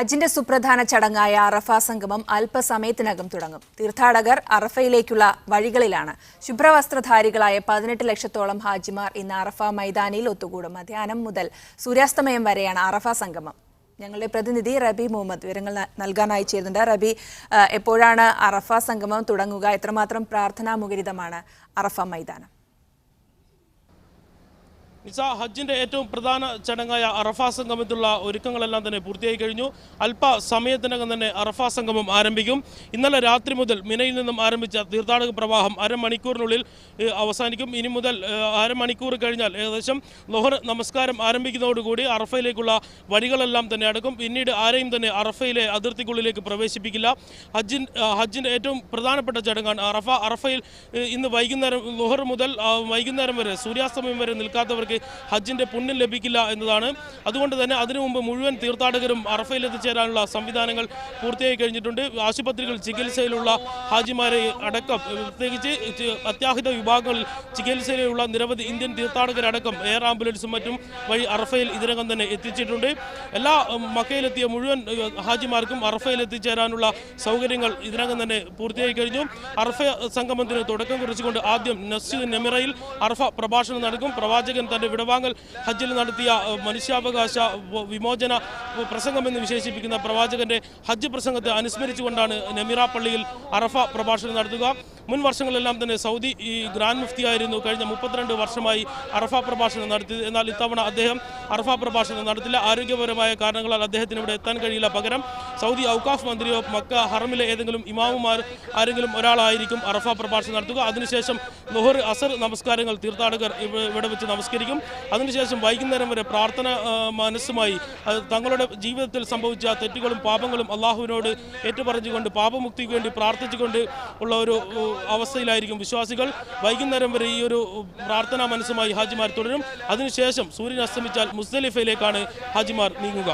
ഹജ്ജിന്റെ സുപ്രധാന ചടങ്ങായ അറഫ സംഗമം അല്പസമയത്തിനകം തുടങ്ങും. തീർത്ഥാടകർ അറഫയിലേക്കുള്ള വഴികളിലാണ്. ശുഭ്രവസ്ത്രധാരികളായ പതിനെട്ട് ലക്ഷത്തോളം ഹാജിമാർ ഇന്ന് അറഫ മൈതാനിയിൽ ഒത്തുകൂടും. മധ്യാഹ്നം മുതൽ സൂര്യാസ്തമയം വരെയാണ് അറഫ സംഗമം. ഞങ്ങളുടെ പ്രതിനിധി റബി മുഹമ്മദ് വിവരങ്ങൾ നൽകാനായി ചേരുന്നുണ്ട്. റബി എപ്പോഴാണ് അറഫ സംഗമം തുടങ്ങുക? എത്രമാത്രം പ്രാർത്ഥനാമുഖരിതമാണ് അറഫ മൈതാനം? നിസ ഹജ്ജിന്റെ ഏറ്റവും പ്രധാന ചടങ്ങായ അറഫാ സംഗമത്തിലുള്ള ഒരുക്കങ്ങളെല്ലാം തന്നെ പൂർത്തിയായി കഴിഞ്ഞു. അല്പ സമയത്തിനകം തന്നെ അറഫാ സംഗമം ആരംഭിക്കും. ഇന്നലെ രാത്രി മുതൽ മിനയിൽ നിന്നും ആരംഭിച്ച തീർത്ഥാടക പ്രവാഹം അരമണിക്കൂറിനുള്ളിൽ അവസാനിക്കും. ഇനി മുതൽ അരമണിക്കൂർ കഴിഞ്ഞാൽ ഏകദേശം ലോഹർ നമസ്കാരം ആരംഭിക്കുന്നതോടുകൂടി അറഫയിലേക്കുള്ള വഴികളെല്ലാം തന്നെ അടക്കും. പിന്നീട് ആരെയും തന്നെ അറഫയിലെ അതിർത്തിക്കുള്ളിലേക്ക് പ്രവേശിപ്പിക്കില്ല. ഹജ്ജിൻ ഹജ്ജിന്റെ ഏറ്റവും പ്രധാനപ്പെട്ട ചടങ്ങാണ് അറഫ. അറഫയിൽ ഇന്ന് വൈകുന്നേരം ലോഹർ മുതൽ വൈകുന്നേരം വരെ സൂര്യാസ്തമയം വരെ നിൽക്കാത്തവർക്ക് ഹജ്ജിന്റെ പുണ്യം ലഭിക്കില്ല എന്നതാണ്. അതുകൊണ്ട് തന്നെ അതിനു മുമ്പ് മുഴുവൻ തീർത്ഥാടകരും അറഫയിൽ എത്തിച്ചേരാനുള്ള സംവിധാനങ്ങൾ പൂർത്തിയായി കഴിഞ്ഞിട്ടുണ്ട്. ആശുപത്രികൾ ചികിത്സയിലുള്ള ഹാജിമാരെ അടക്കം പ്രത്യേകിച്ച് അത്യാഹിത വിഭാഗങ്ങളിൽ ചികിത്സയിലുള്ള നിരവധി ഇന്ത്യൻ തീർത്ഥാടകരടക്കം എയർ ആംബുലൻസും മറ്റും വഴി അറഫയിൽ ഇതിനകം തന്നെ എത്തിച്ചിട്ടുണ്ട്. എല്ലാ മക്കയിലെത്തിയ മുഴുവൻ ഹാജിമാർക്കും അറഫയിൽ എത്തിച്ചേരാനുള്ള സൗകര്യങ്ങൾ ഇതിനകം തന്നെ പൂർത്തിയായി കഴിഞ്ഞു. അറഫ സംഗമത്തിന് തുടക്കം കുറിച്ചുകൊണ്ട് ആദ്യം നസ്ജിദ് നെമിറയിൽ അറഫ പ്രഭാഷണം നടക്കും. പ്രവാചകൻ തന്റെ വിടവാങ്ങൽ ഹജ്ജിൽ നടത്തിയ മനുഷ്യാവകാശ വിമോചന പ്രസംഗമെന്ന് വിശേഷിപ്പിക്കുന്ന പ്രവാചകന്റെ ഹജ്ജ് പ്രസംഗത്തെ അനുസ്മരിച്ചുകൊണ്ടാണ് നെമിറ പള്ളിയിൽ അറഫ പ്രഭാഷണം നടത്തുക. മുൻ വർഷങ്ങളെല്ലാം തന്നെ സൗദി ഈ ഗ്രാൻഡ് മുഫ്തി ആയിരുന്നു കഴിഞ്ഞ മുപ്പത്തിരണ്ട് വർഷമായി അറഫ പ്രഭാഷണം നടത്തിയത് എന്നാൽ ഇത്തവണ അദ്ദേഹം അറഫ പ്രഭാഷണം നടത്തില്ല. ആരോഗ്യപരമായ കാരണങ്ങളാൽ അദ്ദേഹത്തിന് ഇവിടെ എത്താൻ കഴിയില്ല. പകരം സൗദി ഔക്കാഫ് മന്ത്രിയോ മക്ക ഹറമിലെ ഏതെങ്കിലും ഇമാമുമാർ ആരെങ്കിലും ഒരാളായിരിക്കും അറഫ പ്രഭാഷണം നടത്തുക. അതിനുശേഷം ലുഹർ അസർ നമസ്കാരങ്ങൾ തീർത്ഥാടകർ ഇവിടെ വെച്ച് നമസ്കരിക്കും. അതിനുശേഷം വൈകുന്നേരം വരെ പ്രാർത്ഥന മനസ്സുമായി തങ്ങളുടെ ജീവിതത്തിൽ സംഭവിച്ച തെറ്റുകളും പാപങ്ങളും അള്ളാഹുവിനോട് ഏറ്റുപറഞ്ഞുകൊണ്ട് പാപമുക്തിക്ക് വേണ്ടി പ്രാർത്ഥിച്ചുകൊണ്ട് ഉള്ള ഒരു അവസ്ഥയിലായിരിക്കും വിശ്വാസികൾ. വൈകുന്നേരം വരെ ഈ ഒരു പ്രാർത്ഥനാ മനസ്സുമായി ഹാജിമാർ തുടരും. അതിനുശേഷം സൂര്യൻ അസ്തമിച്ചാൽ മുസ്ദലിഫയിലേക്കാണ് ഹാജിമാർ നീങ്ങുക.